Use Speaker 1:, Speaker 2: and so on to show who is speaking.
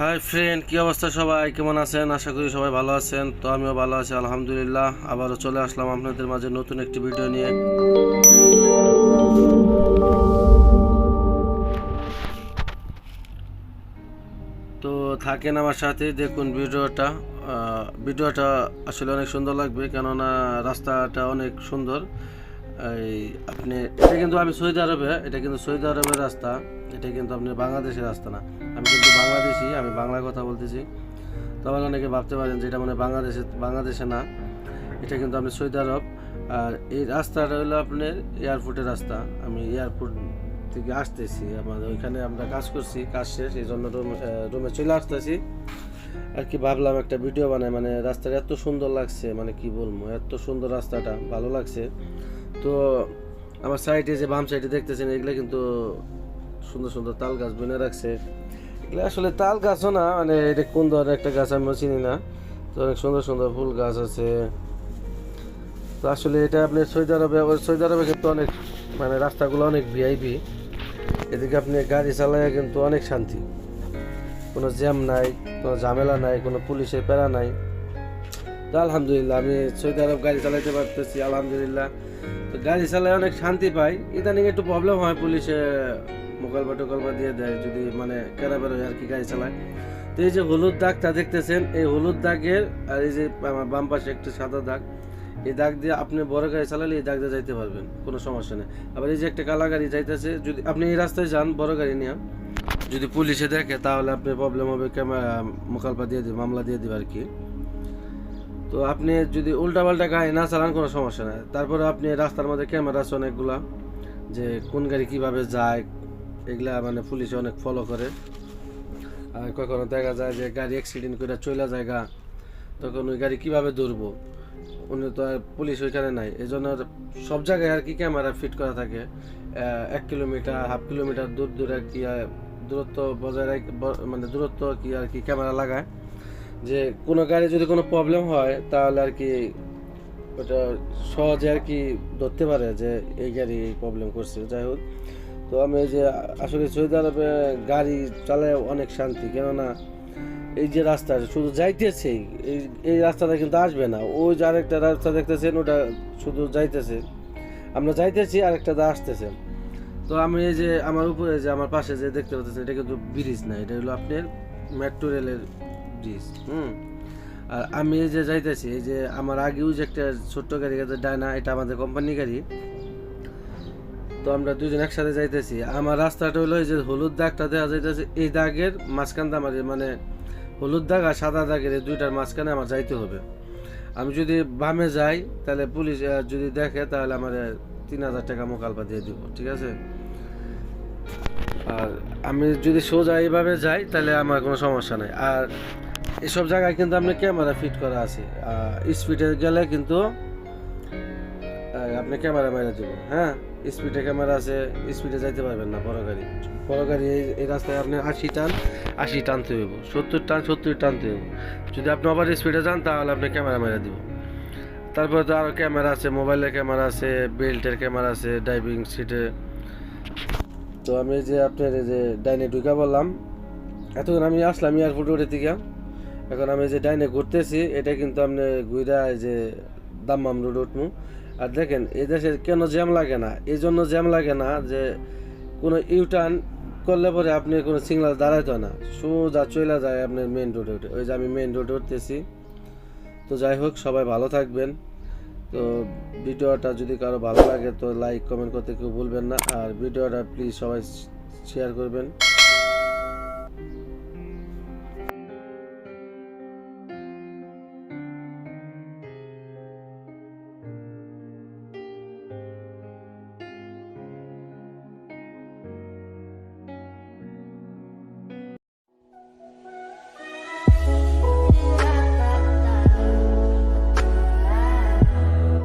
Speaker 1: Hi friend কি অবস্থা সবাই? কেমন আছেন? আশা করি সবাই ভালো আছেন। তো আমিও ভালো আছি, আলহামদুলিল্লাহ। আবারও চলে আসলাম আপনাদের মাঝে নতুন একটি ভিডিও নিয়ে। তো থাকেন আমার সাথে, দেখুন ভিডিওটা ভিডিওটা আসলে অনেক সুন্দর লাগবে, কেননা রাস্তাটা অনেক সুন্দর। এই আপনি, এটা কিন্তু আমি সৌদি আরবে, এটা কিন্তু সৌদি আরবের রাস্তা, এটা কিন্তু আপনি বাংলাদেশের রাস্তা না। আমি বাংলাদেশি, আমি বাংলায় কথা বলতেছি। তো অনেকে ভাবতে পারেন যে এটা মানে বাংলাদেশে বাংলাদেশে না। এটা কিন্তু আপনি সৌদি আরব। আর এই রাস্তাটা হলো আপনার এয়ারপোর্টের রাস্তা। আমি এয়ারপোর্ট থেকে আসতেছি। আমাদের ওইখানে আমরা কাজ করছি, কাজ শেষ। এই জন্য রুমে রুমে চলে আসতেছি। আর কি ভাবলাম একটা ভিডিও বানাই। মানে রাস্তাটা এত সুন্দর লাগছে। মানে কি বলব? এত সুন্দর রাস্তাটা। ভালো লাগছে। তো আমার সাইডে যে বাম সাইডে দেখতেছেন, এগুলো কিন্তু সুন্দর সুন্দর তাল গাছ বুনে রাখছে। এগুলো আসলে তাল গাছও না মানে এটা কোন ধরনের একটা গাছ আমি চিনি না। তো অনেক সুন্দর সুন্দর ফুল গাছ আছে। তো আসলে এটা আপনি সৌদি আরবে সৌদি আরবে কিন্তু অনেক মানে রাস্তাগুলো অনেক ভিআইপি এদিকে আপনি গাড়ি চালায় কিন্তু অনেক শান্তি। কোনো জ্যাম নাই, কোনো ঝামেলা নাই, কোনো পুলিশের প্যারা নাই। তো আলহামদুলিল্লাহ, আমি সৌদি আরব গাড়ি চালাইতে পারতেছি, আলহামদুলিল্লাহ। তো গাড়ি চালায় অনেক শান্তি পাই। ইদানিং একটু প্রবলেম হয় পুলিশে মোকালবা টোকালবা দিয়ে দেয়, যদি মানে কেনা বেরোয় আর কি গাড়ি চালায়। তো এই যে হলুদ দাগটা দেখতেছেন, এই হলুদ দাগের আর এই যে আমার বাম পাশে একটু সাদা দাগ, এই দাগ দিয়ে আপনি বড় গাড়ি চালালে এই দাগ দিয়ে যাইতে পারবেন, কোনো সমস্যা নেই। আবার এই যে একটা কালা গাড়ি যাইতেছে, যদি আপনি এই রাস্তায় যান, বড় গাড়ি নিয়ে, যদি পুলিশে দেখে, তাহলে আপনি প্রবলেম হবে ক্যামেরা মোকালপা দিয়ে দিবে, মামলা দিয়ে দিবে আর কি। তো আপনি যদি উল্টা পাল্টা গাড়ি না চালান, কোনো সমস্যা নাই। তারপরে আপনি রাস্তার মধ্যে ক্যামেরা আছে অনেকগুলা, যে কোন গাড়ি কীভাবে যায় এগুলা মানে পুলিশে অনেক ফলো করে। আর কখনো দেখা যায় যে গাড়ি অ্যাক্সিডেন্ট করে চলে জায়গা তখন ওই গাড়ি কীভাবে ধরবো? উনি তো আর পুলিশ ওইখানে নাই। এই জন্য সব জায়গায় আর কি ক্যামেরা ফিট করা থাকে। এক কিলোমিটার হাফ কিলোমিটার দূর দূরে কি দূরত্ব বজায় মানে দূরত্ব কি আর কি ক্যামেরা লাগায়। যে কোনো গাড়ি যদি কোনো প্রবলেম হয়, তাহলে আর কি ওটা সহজে আর কি ধরতে পারে যে এই গাড়ি এই প্রবলেম করছে। যাই হোক তো আমি যে আসলে সৌদি আরবে গাড়ি চালায় অনেক শান্তি, কেননা এই যে রাস্তা, শুধু যাইতেছে এই এই রাস্তাটা কিন্তু আসবে না। ওই যে আরেকটা রাস্তা দেখতেছেন, ওটা শুধু যাইতেছে। আমরা যাইতেছি, আরেকটা দা আসতেছে। তো আমি এই যে আমার উপরে যে আমার পাশে যে দেখতে পাচ্ছেন, এটা কিন্তু ব্রিজ না, এটা হলো আপনার মেট্রো রেলের ব্রিজ, হুম? আর আমি এই যে যাইতেছি, এই যে আমার আগেও যে একটা ছোট্ট গাড়ি গেছে, ডায়না, এটা আমাদের কোম্পানি গাড়ি। তো আমরা দুজন একসাথে যাইতেছি। আমার রাস্তাটা হলো এই যে হলুদ দাগটা দেওয়া যাইতেছে, এই দাগের মাঝখানটা আমার মানে হলুদ দাগ আর সাদা দাগের এই দুইটার মাঝখানে আমার যাইতে হবে। আমি যদি বামে যাই, তাহলে পুলিশ যদি দেখে, তাহলে আমার তিন হাজার টাকা মোকালপা দিয়ে দিব, ঠিক আছে? আর আমি যদি সোজা এইভাবে যাই, তাহলে আমার কোনো সমস্যা নাই। আর এসব জায়গায় কিন্তু আপনি ক্যামেরা ফিট করা আছে। স্পিডে গেলে কিন্তু আপনি ক্যামেরা মেরে দেবো হ্যাঁ? স্পিডে ক্যামেরা আছে, স্পিডে যাইতে পারবেন না বড় গাড়ি। বড় গাড়ি এই রাস্তায় আপনি আশি টান, আশি টানতে হইব, সত্তর টান, সত্তর টানতে হইব। যদি আপনি ওভার স্পিডে যান, তাহলে আপনি ক্যামেরা মেরে দিব। তারপরে তো আরও ক্যামেরা আছে মোবাইলের ক্যামেরা আছে বেল্টের ক্যামেরা আছে ড্রাইভিং সিটে তো আমি যে আপনার এই যে ডাইনে ঢুকা বললাম, এতক্ষণ আমি আসলাম এয়ারপোর্ট উঠে থেকে এখন আমি যে ডাইনে ঘুরতেছি, এটা কিন্তু আপনি ঘুরা যে দাম্মাম রোড উঠমু। আর দেখেন, এই দেশে কেন জ্যাম লাগে না? এই জন্য জ্যাম লাগে না যে কোনো ইউটার্ন করলে পরে আপনি কোনো সিগনাল দাঁড়াইতো না। সোজা চলে যায় আপনার মেন রোডে উঠে। ওই যে আমি মেন রোডে উঠতেছি। তো যাই হোক, সবাই ভালো থাকবেন। তো ভিডিওটা যদি কারও ভালো লাগে তো লাইক কমেন্ট করতে কেউ ভুলবেন না। আর ভিডিওটা প্লিজ সবাই শেয়ার করবেন।